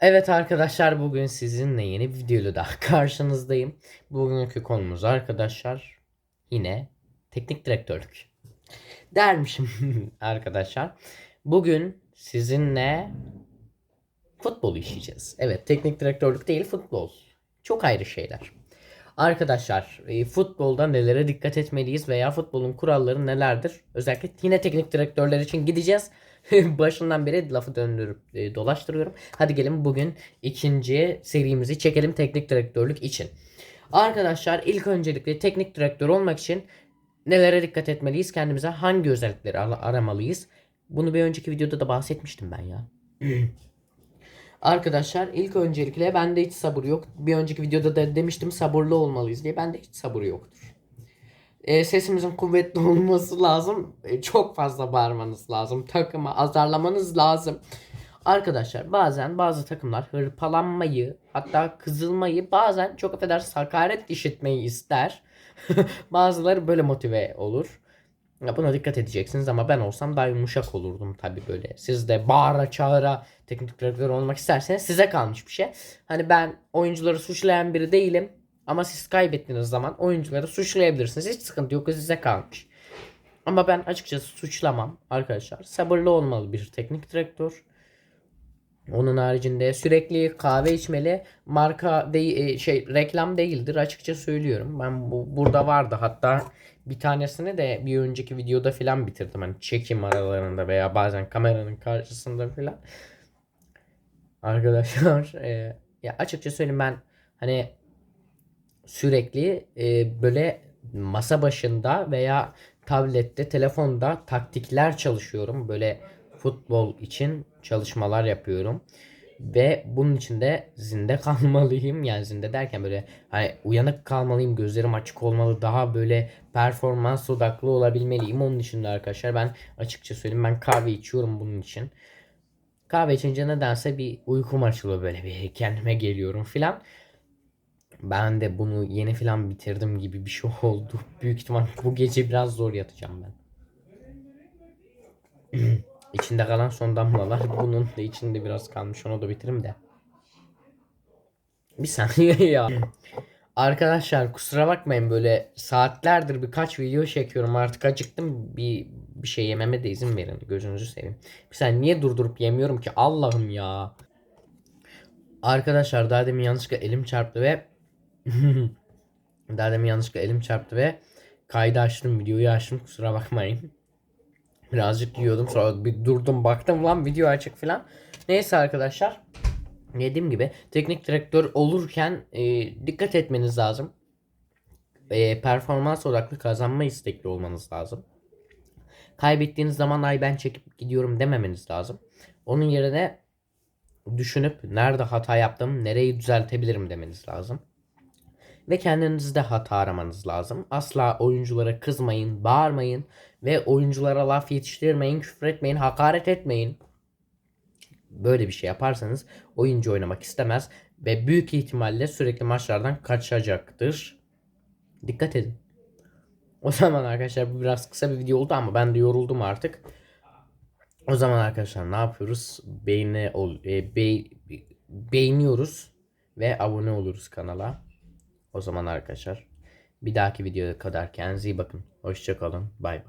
Evet arkadaşlar bugün sizinle yeni bir videoyla daha karşınızdayım. Bugünkü konumuz arkadaşlar yine teknik direktörlük. Dermişim arkadaşlar. Bugün sizinle futbol işleyeceğiz. Evet teknik direktörlük değil futbol. Çok ayrı şeyler. Arkadaşlar e, futbolda nelere dikkat etmeliyiz veya futbolun kuralları nelerdir? Özellikle yine teknik direktörler için gideceğiz. Başından beri lafı döndürüp e, dolaştırıyorum. Hadi gelin bugün ikinci serimizi çekelim teknik direktörlük için. Arkadaşlar ilk öncelikle teknik direktör olmak için nelere dikkat etmeliyiz? Kendimize hangi özellikleri ar- aramalıyız? Bunu bir önceki videoda da bahsetmiştim ben ya. Arkadaşlar ilk öncelikle bende hiç sabır yok. Bir önceki videoda da demiştim sabırlı olmalıyız diye. Bende hiç sabır yoktur. E, sesimizin kuvvetli olması lazım. E, çok fazla bağırmanız lazım. Takımı azarlamanız lazım. Arkadaşlar bazen bazı takımlar hırpalanmayı hatta kızılmayı bazen çok affedersiniz hakaret işitmeyi ister. Bazıları böyle motive olur. Ya buna dikkat edeceksiniz ama ben olsam daha yumuşak olurdum tabii böyle. Siz de bağıra çağıra teknik direktör olmak isterseniz size kalmış bir şey. Hani ben oyuncuları suçlayan biri değilim. Ama siz kaybettiğiniz zaman oyuncuları suçlayabilirsiniz. Hiç sıkıntı yok. Size kalmış. Ama ben açıkçası suçlamam arkadaşlar. Sabırlı olmalı bir teknik direktör. Onun haricinde sürekli kahve içmeli marka değil şey reklam değildir açıkça söylüyorum. Ben bu burada vardı hatta bir tanesini de bir önceki videoda filan bitirdim hani çekim aralarında veya bazen kameranın karşısında filan. Arkadaşlar e, ya açıkça söyleyeyim ben hani sürekli e, böyle masa başında veya tablette, telefonda taktikler çalışıyorum. Böyle futbol için çalışmalar yapıyorum. Ve bunun için de zinde kalmalıyım. Yani zinde derken böyle hani uyanık kalmalıyım, gözlerim açık olmalı, daha böyle performans odaklı olabilmeliyim. Onun için de arkadaşlar ben açıkça söyleyeyim ben kahve içiyorum bunun için. Kahve içince nedense bir uykum açılıyor böyle bir kendime geliyorum filan. Ben de bunu yeni filan bitirdim gibi bir şey oldu. Büyük ihtimal bu gece biraz zor yatacağım ben. İçinde kalan son damlalar. Bunun da içinde biraz kalmış. Onu da bitiririm de. Bir saniye ya. Arkadaşlar kusura bakmayın böyle saatlerdir birkaç video çekiyorum artık acıktım bir bir şey yememe de izin verin gözünüzü seveyim. Bir saniye niye durdurup yemiyorum ki Allah'ım ya. Arkadaşlar daha demin yanlışlıkla elim çarptı ve daha demin yanlışlıkla elim çarptı ve kaydı açtım videoyu açtım kusura bakmayın. Birazcık yiyordum sonra bir durdum baktım lan video açık falan. Neyse arkadaşlar. Dediğim gibi teknik direktör olurken e, dikkat etmeniz lazım. E, performans odaklı kazanma istekli olmanız lazım. Kaybettiğiniz zaman ay ben çekip gidiyorum dememeniz lazım. Onun yerine düşünüp nerede hata yaptım, nereyi düzeltebilirim demeniz lazım. Ve kendinizde hata aramanız lazım. Asla oyunculara kızmayın, bağırmayın ve oyunculara laf yetiştirmeyin, küfretmeyin, hakaret etmeyin. Böyle bir şey yaparsanız oyuncu oynamak istemez ve büyük ihtimalle sürekli maçlardan kaçacaktır. Dikkat edin. O zaman arkadaşlar bu biraz kısa bir video oldu ama ben de yoruldum artık. O zaman arkadaşlar ne yapıyoruz? Beğeni e, be, beğeniyoruz ve abone oluruz kanala. O zaman arkadaşlar bir dahaki videoya kadar kendinize iyi bakın. Hoşçakalın. Bay bay.